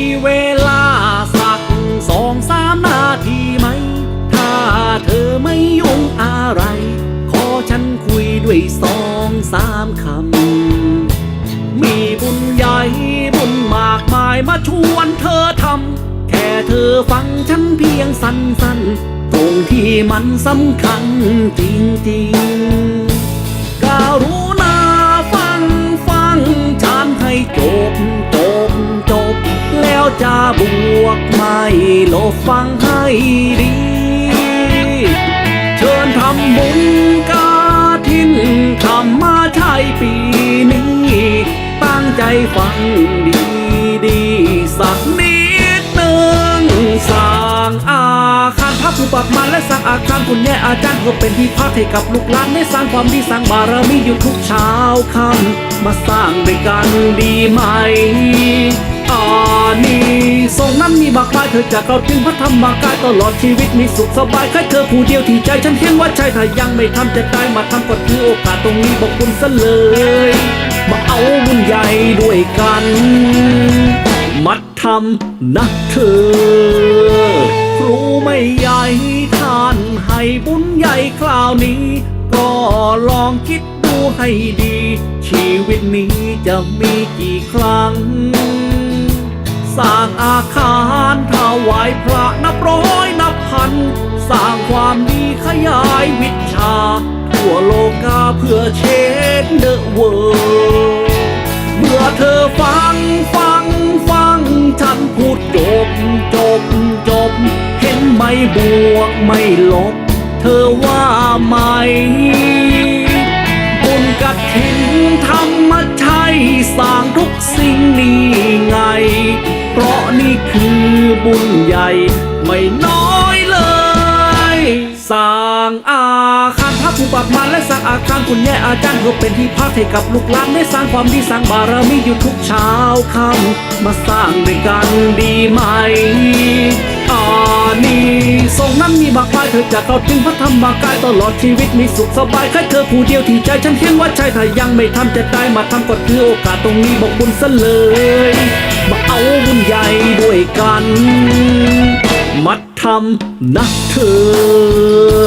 ีเวลาสักสองสามนาทีไหม ถ้าเธอไม่ยุ่งอะไร ขอฉันคุยด้วยสองสามคำ มีบุญใหญ่บุญมากมายมาชวนเธอทำ แค่เธอฟังฉันเพียงสั้นๆ ตรงที่มันสำคัญจริงๆ วกไม่ลบฟังให้ดี เชิญทำบุญกาทินทำมาใช่ปีนี้ ตั้งใจฟังดีดีสักนิดหนึ่งสร้างอาคารพระผู้ปักมันและสร้างอาคารคุณแย่อาจารย์เพื่อเป็นที่พักให้กับลูกหลานได้สร้างความดีสร้างบารมีอยู่ทุกเช้าค่ำมาสร้างด้วยกันดีไหม นีทรงนั้นมีมากมายเธอจากเราจึงพระธรรมกายตลอดชีวิตมีสุขสบายแค่เธอผู้เดียวที่ใจฉันเห็นว่าใช่ถ้ายังไม่ทำจะได้มาทำก็ถือโอกาสตรงนี้บอกคุณซะเลย มาเอาบุญใหญ่ด้วยกัน มัดทำนะเธอ ครูไม่ใหญ่ท่านให้บุญใหญ่คราวนี้ ก็ลองคิดดูให้ดี ชีวิตนี้จะมีกี่ครั้ง สร้างอาคารถวายพระนับร้อยนับพัน สร้างความดีขยายวิชา ทั่วโลกาเพื่อเชนเดอะเวิร์เมื่อเธอฟังฟังฟังฉันพูดจบจบจบ เห็นไหมบวกไม่ลบ เธอว่าไหมบุญกับถินธ บุญใหญ่ไม่น้อยเลยสร้างอาคารพระผู้ปักมันและสร้างอาคารคุณแย่อาจารย์เพื่อเป็นที่พักให้กับลูกหลานได้สร้างความดีสร้างบารมีอยู่ทุกเช้าค่ำมาสร้างด้วยกันดีไหมอานีทรงนั้นมีมากมายเธอจากเราจึงพระธรรมกายตลอดชีวิตมีสุขสบายแค่เธอผู้เดียวที่ใจฉันเห็นว่าใช่ถ้ายังไม่ทำจะได้มาทำก็ถือโอกาสตรงนี้บอกบุญซะเลยมาเอาบุญใหญ่ กัน มัดทำนะเธอ